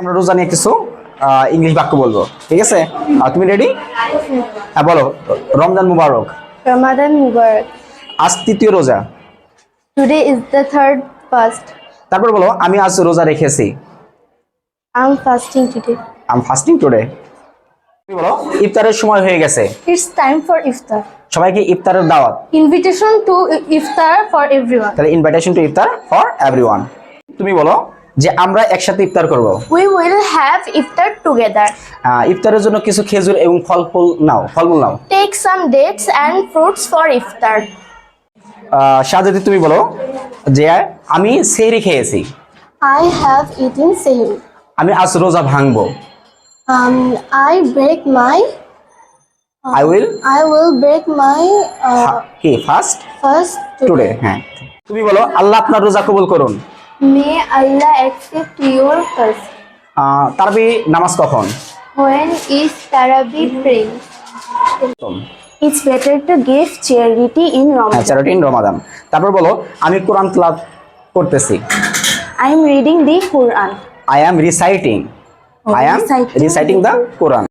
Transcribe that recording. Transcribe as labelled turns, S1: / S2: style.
S1: আমরা রোজা নিয়ে কিছু ইংলিশ বাক্য বলব। ঠিক আছে? তুমি রেডি হ্যাঁ বলো। রমজান মুবারক।
S2: Ramadan Mubarak.
S1: আজ তৃতীয় রোজা।
S2: Today is the third fast.
S1: তারপর বলো আমি আজ রোজা রেখেছি।
S2: I'm fasting today.
S1: I'm fasting today তুমি বলো ইফতারের সময় হয়ে গেছে।
S2: It's টাইম ফর ইফতার।
S1: সবাইকে ইফতারের দাওয়াত।
S2: Invitation to iftar for everyone.
S1: তাহলে invitation to iftar for everyone তুমি বলো যে আমরা একসাথে ইফতার করব
S2: We will have iftar together.
S1: ইফতারের জন্য কিছু খেজুর এবং ফল ফুল নাও ফলমূল নাও
S2: Take some dates and fruits for
S1: iftar Shahzadi তুমি বলো যে আমি সেহরি খেয়েছি
S2: I have eaten sehri.
S1: আমি আজ রোজা ভাঙবো
S2: Um, I break my.
S1: I will
S2: I will break my uh,
S1: কি ফার্স্ট
S2: fast
S1: টুডে
S2: today.
S1: হ্যাঁ তুমি বলো আল্লাহ আপনার রোজা কবুল করুন
S2: may Allah accept your
S1: fast তারাবি নামাজ কখন?
S2: When is tarawih prayer it's better charity
S1: in
S2: Ramadan
S1: charity in Ramadan তারপর বলো আমি কোরআন তেলাওয়াত করতেছি।
S2: I am reading the Quran
S1: I am reciting I
S2: am
S1: reciting the Quran